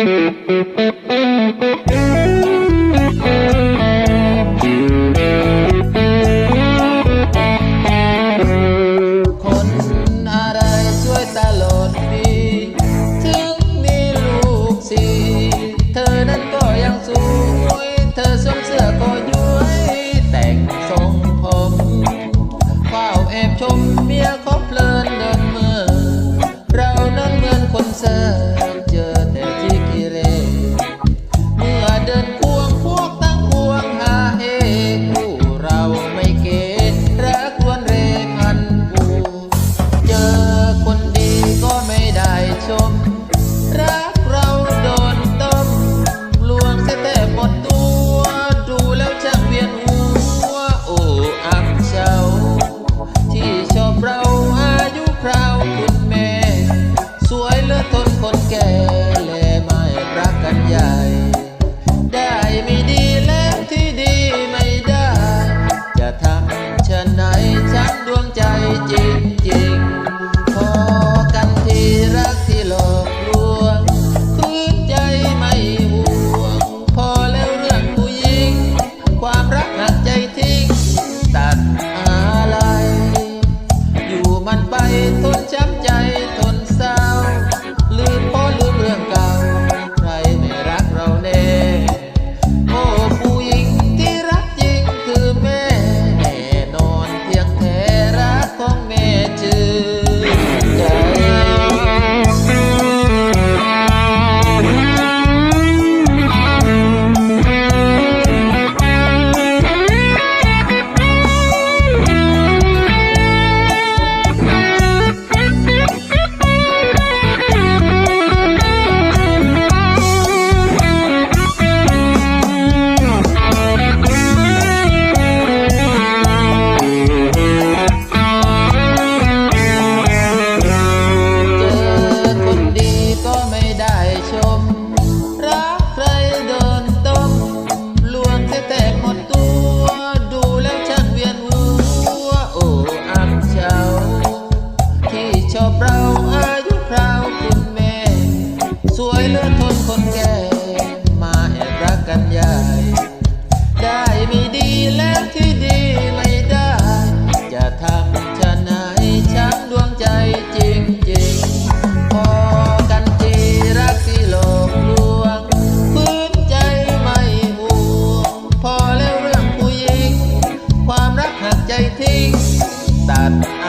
คนอะไรช่วยตลอดปี ถึงมีลูกสี่เธอนั้นก็ยังสวยเธอสวมเสื้อก็ย้วยแต่งทรงผมเฝ้าแอบชมเมียเขาเพลินเดินเมื่อ เรานั้นเหมือนคนเซอร์ up.